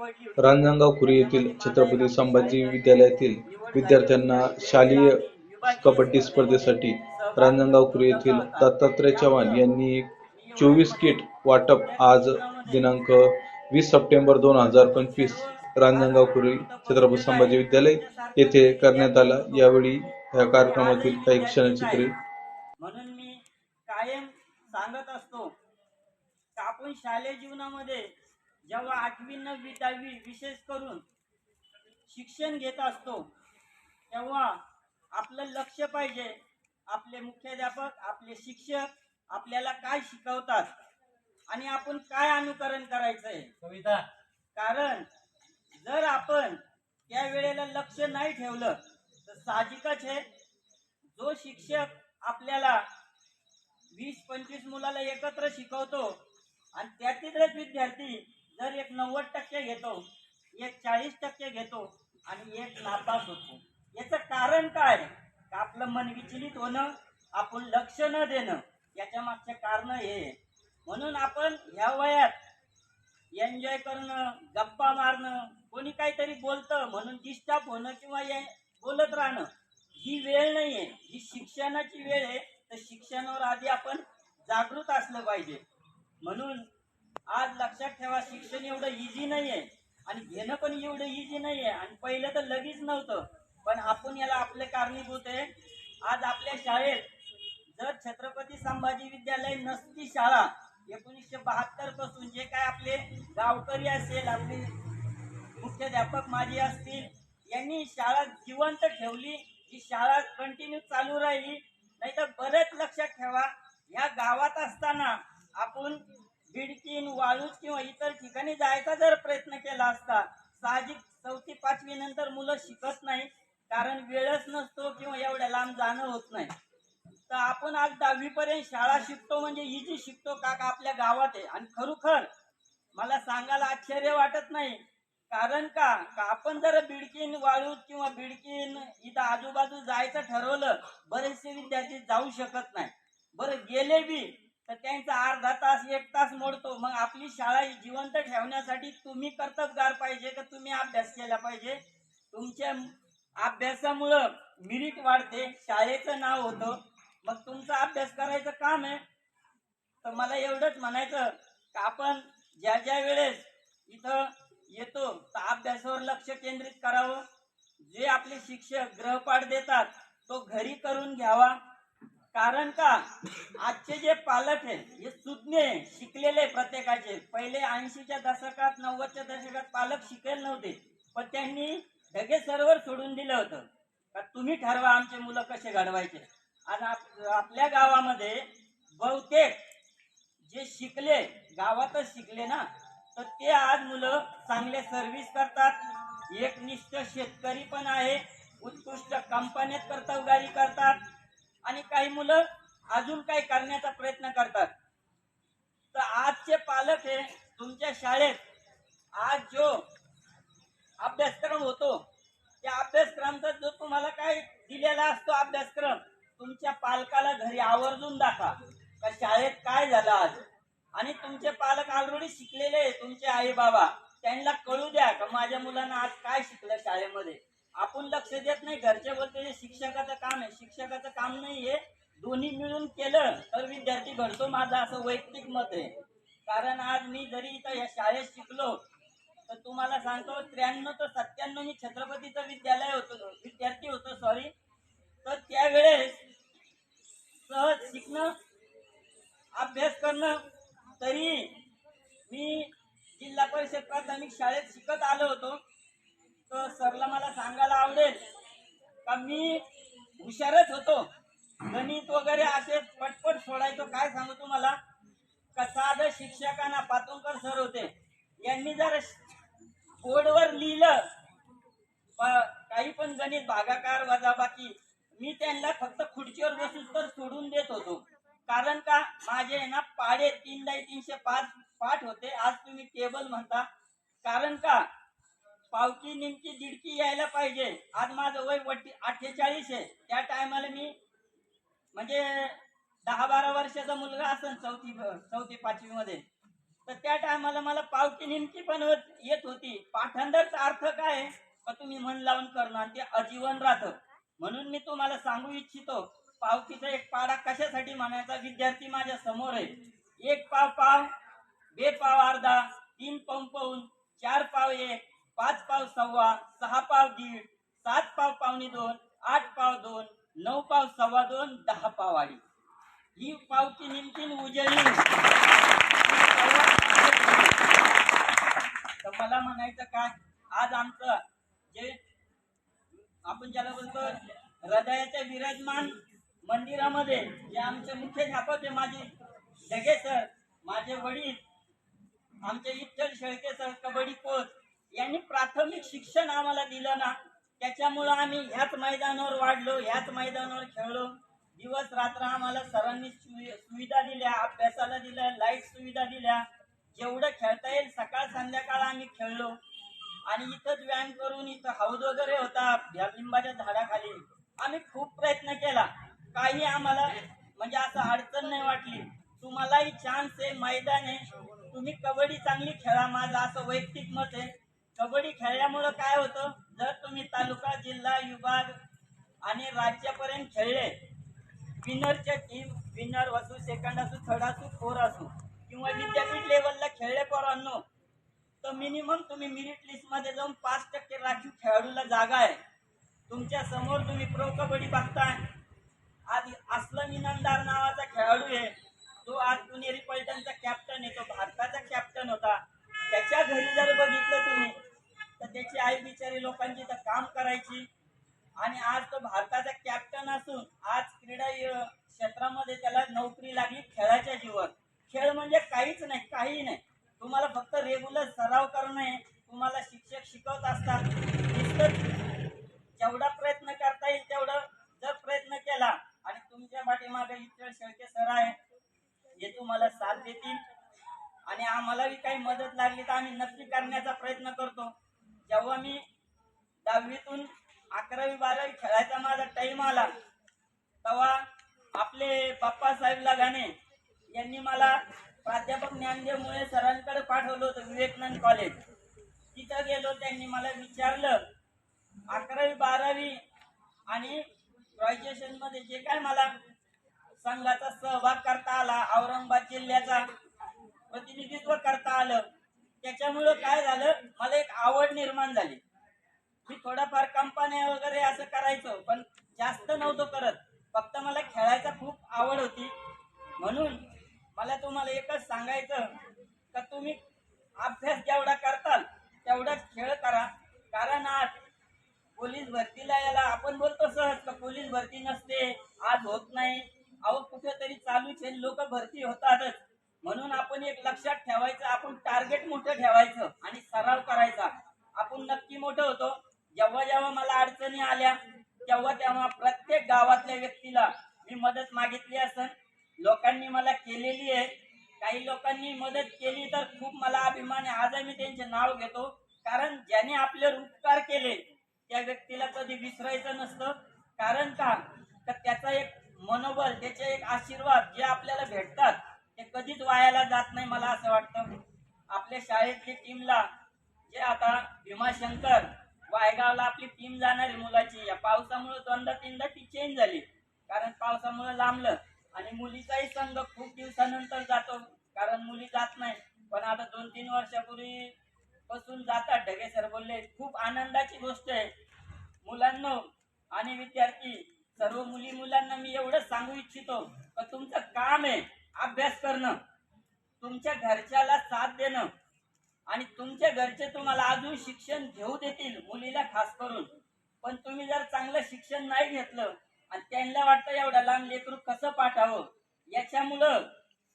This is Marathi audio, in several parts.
रांजणगाव खुरी येथील छत्रपती संभाजी विद्यालयातील विद्यार्थ्यांना शालेय कबड्डी स्पर्धेसाठी रांजणगाव खुरी येथील दत्तात्रय चव्हाण यांनी चोवीस किट वाटप आज दिनांक वीस सप्टेंबर दोन हजार पंचवीस रांजणगाव खुरी छत्रपती संभाजी विद्यालय येथे करण्यात आला. यावेळी या कार्यक्रमातील काही क्षणचित्रे. म्हणून मी कायम सांगत असतो आपण शालेय जीवनामध्ये जेव्हा आठवी नववी दहावी विशेष करून शिक्षण घेत असतो तेव्हा आपलं लक्ष पाहिजे. आपले मुख्याध्यापक आपले शिक्षक आपल्याला काय शिकवतात आणि आपण काय अनुकरण करायचंय? कविता. कारण जर आपण त्या वेळेला लक्ष नाही ठेवलं तर साहजिकच आहे जो शिक्षक आपल्याला वीस पंचवीस मुलाला एकत्र शिकवतो आणि त्यातीलच विद्यार्थी दर एक नव्वद टक्के घेतो एक चाळीस टक्के घेतो आणि एक नापास होतो. याचं कारण काय? का आपलं मन विचलित होणं आपण लक्ष न देणं याच्या मागचे कारण हे आहे. म्हणून आपण ह्या वयात एन्जॉय करणं गप्पा मारणं कोणी काहीतरी बोलतं म्हणून डिस्टर्ब होणं किंवा ये बोलत राहणं ही वेळ नाही आहे. ही शिक्षणाची वेळ आहे. तर शिक्षणावर आधी आपण जागृत असलं पाहिजे. म्हणून लक्षात ठेवा शिक्षण एवढं इझी नाहीये. आणि घेणं पण एवढं इझी नाहीये. आणि पहिलं तर लगेच नव्हतं. पण आपण याला आपले कारणीभूत आहे. आज आपल्या शाळेत जर छत्रपती संभाजी विद्यालय नसती शाळा एकोणीसशे बहात्तरपासून जे काय आपले गावकरी असेल आपले मुख्याध्यापक माझी असतील यांनी शाळा जिवंत ठेवली ही शाळा कंटिन्यू चालू राहिली. नाही तर बरेच लक्षात ठेवा या गावात असताना आपण भिडकीन वाळूज किंवा इतर ठिकाणी जायचा जर प्रयत्न केला असता साहजिक चौथी पाचवी नंतर मुलं शिकत नाही कारण वेळच नसतो किंवा एवढ्या लांब जाणं होत नाही. तर आपण आज दहावीपर्यंत शाळा शिकतो म्हणजे इजी शिकतो का का आपल्या गावात आहे आणि खरोखर मला सांगायला आश्चर्य वाटत नाही. कारण का? का आपण जर बिडकीन वाळूत किंवा बिडकीन इथं आजूबाजू जायचं ठरवलं बरेचसे विद्यार्थी जाऊ शकत नाही बरं गेले बी तर त्यांचा अर्धा तास एक तास मोडतो मग आपली शाळा जिवंत ठेवण्यासाठी तुम्ही कर्तबगार पाहिजे का? तुम्ही अभ्यास केला पाहिजे. तुमच्या अभ्यासामुळं मिरिट वाढते. शाळेचं नाव होतं. मग तुमचा अभ्यास करायचं काम आहे. तर मला एवढंच म्हणायचं का आपण ज्या ज्या वेळेस इथं येतो तर अभ्यासावर लक्ष केंद्रित करावं. जे आपले शिक्षक ग्रहपाठ देतात तो घरी करून घ्यावा. कारण का? आजचे जे पालक आहे हे सुज्ञे शिकलेले प्रत्येकाचे. पहिले ऐंशीच्या दशकात नव्वदच्या दशकात पालक शिकेल नव्हते. पण त्यांनी ढगे सर्वर सोडून दिलं होतं. का तुम्ही ठरवा आमचे मुलं कसे घडवायचे. आणि आपल्या गावामध्ये बहुतेक जे शिकले गावातच शिकले ना तर ते आज मुलं चांगले सर्व्हिस करतात. एकनिष्ठ शेतकरी पण आहे. उत्कृष्ट कंपन्यात कर्तवगारी करतात. आणि काही मुलं अजून काही करण्याचा प्रयत्न करतात. तर आजचे पालक हे तुमच्या शाळेत आज जो अभ्यासक्रम होतो त्या अभ्यासक्रमाचा जो तुम्हाला काय दिलेला असतो अभ्यासक्रम तुमच्या पालकाला घरी आवर्जून दाखवा. का शाळेत काय झालं आज? आणि तुमचे पालक ऑलरेडी शिकलेले तुमचे आई बाबा त्यांना कळू द्या का माझ्या मुलांना आज काय शिकलं शाळेमध्ये? आपण लक्ष देत नाही. घरचे बोलते हे शिक्षकाचं काम आहे शिक्षकाचं काम नाही आहे दोन्ही मिळून केलं तर विद्यार्थी घडतो. माझं असं वैयक्तिक मत आहे. कारण आज मी जरी इथं या शाळेत शिकलो तर तुम्हाला सांगतो त्र्याण्णव तर सत्त्याण्णव मी छत्रपतीचं विद्यालय होतो विद्यार्थी होतो सॉरी तर त्यावेळेस सहज शिकणं अभ्यास करणं तरी मी जिल्हा परिषद प्राथमिक शाळेत शिकत आलो होतो. तर सरला मला सांगायला आवडेल. का मी हुशारच होतो. गणित वगैरे असे पटपट सोडायचो काय सांगू तुम्हाला? का साधं शिक्षकांना पातुंकर सर होते. यांनी जर बोर्डवर लिहिलं काही पण गणित भागाकार वजाबाकी मी त्यांना फक्त खुर्चीवर बसून तर सोडून देत होतो. कारण का? माझे आहे ना पाडे तीन बाय तीनशे पाच पाठ होते. आज तुम्ही टेबल म्हणता. कारण का? पावकी निमकी दिडकी यायला पाहिजे. आज माझं वय वट्टी अठ्ठेचाळीस आहे. त्या टायमाला मी म्हणजे दहा बारा वर्षाचा मुलगा असेल चौथी चौथी पाचवी मध्ये तर त्या टायमाला मला पावती नेमकी पण येत होती. पाठांतरचा अर्थ काय का तुम्ही मन लावून करणं आणि ते अजीवन राहतं. म्हणून मी तुम्हाला सांगू इच्छितो पावतीचा एक पाडा कशासाठी म्हणायचा? विद्यार्थी माझ्यासमोर आहे. एक पाव पाव बे पाव अर्धा तीन पाव पाऊन चार पाव एक पाच पाव सव्वा सहा पाव दीड सात पाव पावणे दोन आठ पाव दोन नऊ पाव सव्वा दोन दहा पाव आडी ही पावती निमतीन उजळली तर मला म्हणायचं काय आज आमचं जे आपण ज्याला बोलतो हृदयाच्या विराजमान मंदिरामध्ये जे आमचे मुख्य ध्यापक आहे माझे जगे सर माझे वडील आमचे विठ्ठल शेळके सर कबड्डी कोच यांनी प्राथमिक शिक्षण आम्हाला दिलं ना त्याच्यामुळं आम्ही ह्याच मैदानावर वाढलो ह्याच मैदानावर खेळलो. दिवस रात्र आम्हाला सरांनी सुविधा दिल्या अभ्यासाला दिल्या लाइट सुविधा दिल्या. जेवढं खेळता येईल सकाळ संध्याकाळ आम्ही खेळलो. आणि इथंच व्यायाम करून इथं हौद वगैरे होता लिंबाच्या झाडाखाली. आम्ही खूप प्रयत्न केला. काही आम्हाला म्हणजे असं अडचण नाही वाटली. तुम्हालाही चान्स आहे मैदान आहे. तुम्ही कबड्डी चांगली खेळा माझं असं वैयक्तिक मत आहे. कबड्डी खेळल्यामुळं काय होतं? जर तुम्ही तालुका जिल्हा विभाग आणि राज्यापर्यंत खेळले विनरच्या टीम विनर असू सेकंड असू थर्ड असू फोर असू किंवा विद्यापीठ लेवलला खेळले पोरांनो तर मिनिमम तुम्ही मिरिट लिस्टमध्ये जाऊन पाच टक्के राखीव खेळाडूला जागा आहे. तुमच्यासमोर तुम्ही प्रो कबड्डी बघताय. आज असलम इनामदार नावाचा खेळाडू आहे. जो आज पुणेरी पलटनचा कॅप्टन आहे. तो भारताचा कॅप्टन होता. त्याच्या घरी जर बघितलं तुम्ही तर त्याची आई बिचारी लोकांची तर काम करायची. आणि आज तो भारताचा कॅप्टन असून आज क्रीडा क्षेत्रामध्ये त्याला नोकरी लागली खेळाच्या जीवन खेळ म्हणजे काहीच नाही काही नाही. तुम्हाला फक्त रेग्युलर सराव करणं आहे. तुम्हाला शिक्षक शिकवत असतात. नुसतं जेवढा प्रयत्न करता येईल तेवढं जर प्रयत्न केला आणि तुमच्या पाठीमागे इतर शेळके सर आहे हे तुम्हाला साथ देतील. आणि आम्हालाही काही मदत लागली तर आम्ही नक्की करण्याचा प्रयत्न करतो. जेव्हा मी दहावीतून अकरावी बारावी खेळायचा माझा टाईम आला तेव्हा आपले बाप्पासाहेब लगाने यांनी मला प्राध्यापक ज्ञानदेव मुळे सरांकडे पाठवलं होतं विवेकानंद कॉलेज तिथं गेलो त्यांनी मला विचारलं अकरावी बारावी आणि ग्रॅज्युएशनमध्ये जे काय मला संघाचा सहभाग करता आला औरंगाबाद जिल्ह्याचा प्रतिनिधित्व करता आलं त्याच्यामुळं काय झालं? मला एक आवड निर्माण झाली. मी थोडाफार कंपन्या वगैरे असं करायचो पण जास्त नव्हतो करत. फक्त मला खेळायचा खूप आवड होती. म्हणून मला तुम्हाला एकच सांगायचं का तुम्ही अभ्यास जेवढा करताल तेवढाच खेळ करा. कारण आज पोलीस भरतीला याला आपण बोलतो सहज का पोलीस भरती नसते आज होत नाही. अहो कुठेतरी चालूच आहे लोक भरती होतातच. म्हणून आपण एक लक्षात ठेवायचं आपण टार्गेट मोठं ठेवायचं आणि सराव करायचा. आपण नक्की मोठं होतो. जेव्हा जेव्हा मला अडचणी आल्या तेव्हा तेव्हा प्रत्येक गावातल्या व्यक्तीला मी मदत मागितली असन. लोकांनी मला केलेली आहे. काही लोकांनी मदत केली तर खूप मला अभिमान आहे. आजही मी त्यांचे नाव घेतो. कारण ज्याने आपले उपकार केले त्या व्यक्तीला कधी विसरायचं नसतं. कारण का? तर त्याचा एक मनोबल त्याचे एक आशीर्वाद जे आपल्याला भेटतात ते कधीच वायाला जात नाही मला असं वाटतं. आपल्या शाळेतली टीमला जे आता भीमाशंकर वायगावला आपली टीम जाणार आहे मुलाची या पावसामुळे दोनदा तीनदा ती चेंज झाली. कारण पावसामुळे लांबलं. आणि मुलीचाही संघ खूप दिवसानंतर जातो. कारण मुली जात नाही. पण आता दोन तीन वर्षापूर्वी पासून जातात. ढगे सर बोलले खूप आनंदाची गोष्ट आहे. मुलांना आणि विद्यार्थी सर्व मुली मुलांना मी एवढंच सांगू इच्छितो का तुमचं काम आहे. अभ्यास करणं तुमच्या घरच्याला साथ देणं आणि तुमच्या घरचे तुम्हाला अजून शिक्षण घेऊ देतील मुलीला खास करून. पण तुम्ही जर चांगलं शिक्षण नाही घेतलं आणि त्यांना वाटतं एवढं लहान लेकरू कसं पाठावं? याच्यामुळं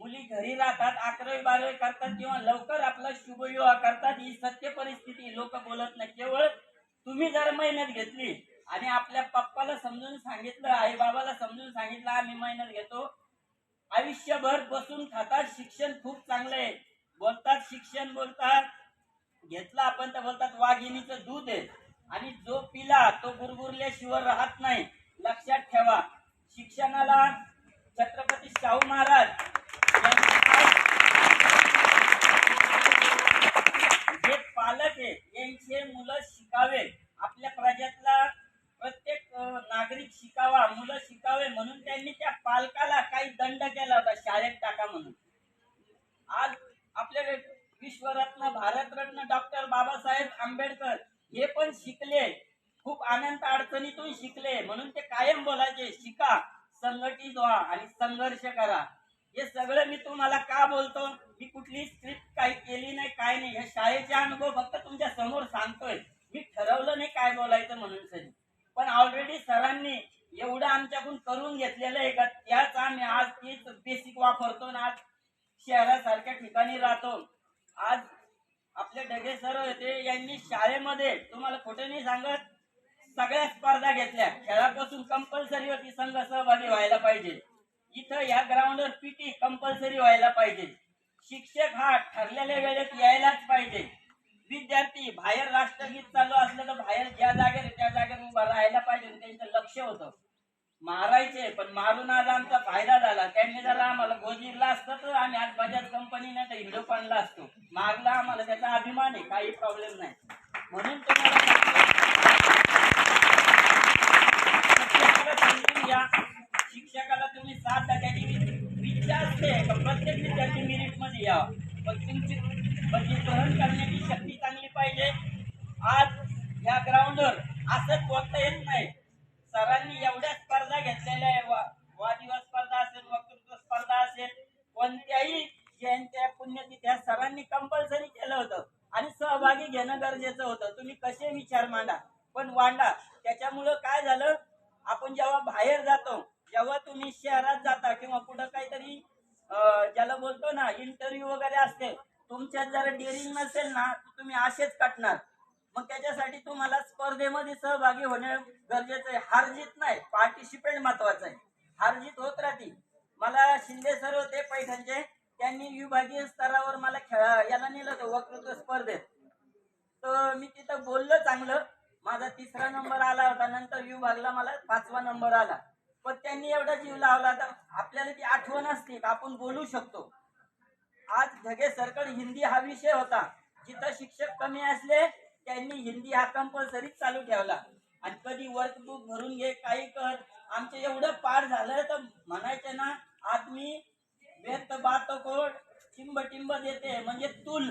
मुली घरी राहतात अकरावी बारावी करतात किंवा लवकर आपला शुभविवाह करतात ही सत्य परिस्थिती लोक बोलत नाही. केवळ तुम्ही जर मेहनत घेतली आणि आपल्या पप्पाला समजून सांगितलं आई बाबाला समजून सांगितलं आम्ही मेहनत घेतो आयुष्यभर बसून खातात शिक्षण खूप चांगलं आहे. बोलतात शिक्षण बोलतात. घेतलं आपण तर बोलतात वाघिणीचं दूध आहे. आणि जो पिला तो गुरगुरल्याशिवाय राहत नाही. लक्षात ठेवा. शिक्षणाला छत्रपती शाहू महाराज जे पालक आहे. यांचे मुलं शिकावे. आपल्या प्रजातला प्रत्येक नागरिक शिकावा मुलं शिकावे म्हणून त्यांनी त्या पालकाला काही दंड केला होता शाळेत टाका म्हणून. आज आपल्याकडे विश्वरत्न भारतरत्न डॉक्टर बाबासाहेब आंबेडकर हे पण शिकले. खूप अनंत अडचणीतून शिकले. म्हणून ते कायम बोलायचे शिका संघटित व्हा आणि संघर्ष करा. हे सगळं मी तुम्हाला का बोलतो? मी कुठली स्क्रिप्ट काही केली नाही काय नाही. हे शाळेचे अनुभव फक्त तुमच्यासमोर सांगतोय. मी ठरवलं नाही काय बोलायचं म्हणून सर पण ऑलरेडी सरांनी एवढं आमच्याकडून करून घेतलेलं आहे का? त्याच आम्ही आज तीच बेसिक वापरतो आणि आज शहरासारख्या ठिकाणी राहतो. आज आपले डगे सर होते यांनी शाळेमध्ये तुम्हाला कुठे नाही सांगत सगळ्या स्पर्धा घेतल्या. खेळापासून कंपल्सरी होती संघ सहभागी व्हायला पाहिजे. इथं या ग्राउंडवर पीटी कंपल्सरी व्हायला पाहिजे. शिक्षक हा ठरलेल्या वेळेत यायलाच पाहिजे. विद्यार्थी बाहेर राष्ट्रगीत चालू असलं तर बाहेर ज्या जागेवर त्या जागेवर उभा राहायला पाहिजे त्यांचं लक्ष होतं. मारायचे पण मारून आज आमचा फायदा झाला. त्यांनी जर आम्हाला गोजीरला असतं तर आम्ही आज बजाज कंपनीने तर हिंदुपणला असतो. मारला आम्हाला त्याचा अभिमान आहे काही प्रॉब्लेम नाही. म्हणून तुम्हाला शिक्षकाला तुम्ही साथ द्या. त्याची इच्छा असते प्रत्येक विद्यार्थी मिनिटमध्ये या पण तुमची म्हणजे ग्रहण करण्याची शक्ती पाहिजे. आज या ग्राउंडवर असंच बोलता येत नाही. सरांनी एवढ्या स्पर्धा घेतलेल्या आहे. वा- वादिवाद स्पर्धा असेल वक्तृत्व स्पर्धा असेल कोणत्याही जयंत्या पुण्यतिथ्या सरांनी कंपल्सरी केलं होतं. आणि सहभागी घेणं गरजेचं होतं. तुम्ही कसे विचार मांडा? पण वांडा त्याच्यामुळं काय झालं आपण जेव्हा बाहेर जातो जेव्हा तुम्ही शहरात जाता किंवा कुठं काहीतरी अं, ज्याला बोलतो ना इंटरव्ह्यू वगैरे असते तुमच्यात जर डेअरिंग नसेल ना तर तुम्ही असेच कटणार मग त्याच्यासाठी तुम्हाला स्पर्धेमध्ये सहभागी होणे गरजेचं आहे. हारजीत नाही पार्टिसिपेंट महत्वाचं आहे. हारजीत होत राहते मला शिंदे सर होते पैठणचे. त्यांनी विभागीय स्तरावर मला खेळा याला नेलं होतं वक्तृत्व स्पर्धेत. तर मी तिथं बोललो चांगलं. माझा तिसरा नंबर आला होता. नंतर विभागला मला पाचवा नंबर आला. पण त्यांनी एवढा जीव लावला तर आपल्याला ती आठवण असते आपण बोलू शकतो. आज ढगे सरकड हिंदी हा विषय होता. जिथं शिक्षक कमी असले त्यांनी हिंदी हा कंपल्सरीच चालू ठेवला. आणि कधी वर्कबुक भरून घे काही कर. आमचं एवढं पाठ झालं तर म्हणायचं ना आदमी व्यक्त बात कोट टिंब टिंब देते. म्हणजे तुल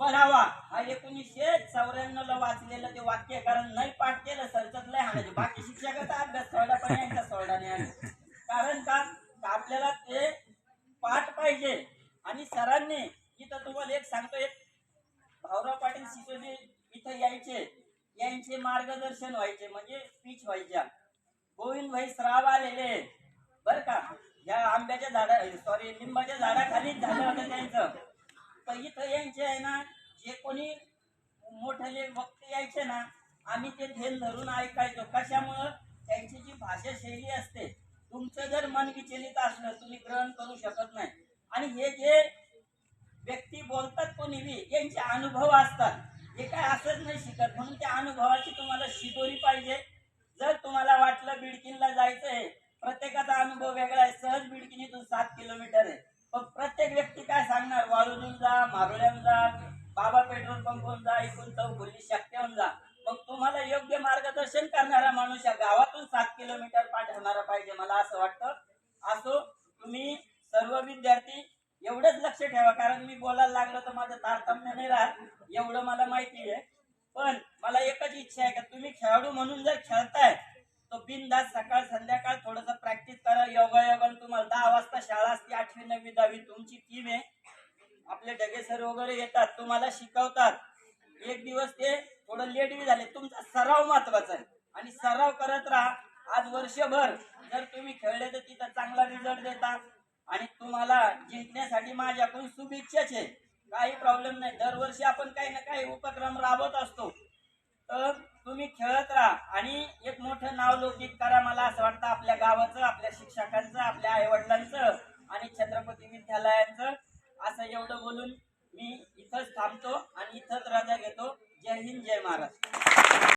पढावा हा एकोणीसशे चौऱ्याण्णव ला वाचलेलं ते वाक्य कारण नाही पाठ केलं सरचत लय हाणायचे. बाकी शिक्षकाचा अभ्यास सोडा पण यांचा सोडा नाही कारण का? आपल्याला ते पाठ पाहिजे. आणि सरांनी इथं तुम्हाला एक सांगतो एक भाऊराव पाटील सिसोदे इथं यायचे. यांचे मार्गदर्शन व्हायचे म्हणजे स्पीच व्हायच्या. गोविंद भाई श्राव आलेले. बर का? या आंब्याच्या झाडा सॉरी लिंबाच्या झाडाखालीच झालं होतं त्यांचं. तर इथं यांचे आहे ना जे कोणी मोठे वक्ते यायचे ना आम्ही ते धेन धरून ऐकायचो. कशामुळं? त्यांची जी भाषा शैली असते. तुमचं जर मन विचलित असलं तुम्ही ग्रहण करू शकत नाही. आणि हे जे व्यक्ती बोलतात कोणी बी यांचे अनुभव असतात. हे काय असंच नाही शिकत. म्हणून त्या अनुभवाची तुम्हाला शिदोरी पाहिजे. जर तुम्हाला वाटलं बिडकिनला जायचं आहे प्रत्येकाचा अनुभव वेगळा आहे. सहज बिडकीनीतून सात किलोमीटर आहे. पण प्रत्येक व्यक्ती काय सांगणार? वाळूजून जा मारुळ्यान जा बाबा पेट्रोल पंपवरून जा इकडून चौफुली शक्यहून जा. मग तुम्हाला योग्य मार्गदर्शन करणारा माणूस या गावातून सात किलोमीटर पाठवणारा पाहिजे मला असं वाटतं. असो तुम्ही सर्व विद्यार्थी एवढंच लक्ष ठेवा कारण मी बोलायला लागलो तर माझं तारतम्य नाही राहत. एवढं मला माहिती आहे. पण मला एकच इच्छा आहे का तुम्ही खेळाडू म्हणून जर खेळताय तो बिनदास सकाळ संध्याकाळ थोडस प्रॅक्टिस करा. योगा योगा तुम्हाला दहा वाजता शाळा असते आठवी नववी दहावी तुमची टीम आहे. आपले डगे सर वगैरे येतात तुम्हाला शिकवतात. एक दिवस ते थोडं लेट बी झाले. तुमचा सराव महत्त्वाचा आहे. आणि सराव करत राहा. आज वर्षभर जर तुम्ही खेळले तर तिथं चांगला रिझल्ट देता. आणि तुम्हाला जिंकण्यासाठी माझ्याकडून शुभेच्छाच आहे काही प्रॉब्लेम नाही. दरवर्षी आपण काही ना काही उपक्रम राबवत असतो. तर तुम्ही खेळत राहा आणि एक मोठं नाव लौकिक करा मला असं वाटतं. आपल्या गावाचं आपल्या शिक्षकांचं आपल्या आईवडिलांचं आणि छत्रपती विद्यालयांचं असं एवढं बोलून मी इथंच थांबतो आणि इथंच रजा घेतो. जय हिंद जय महाराष्ट्र.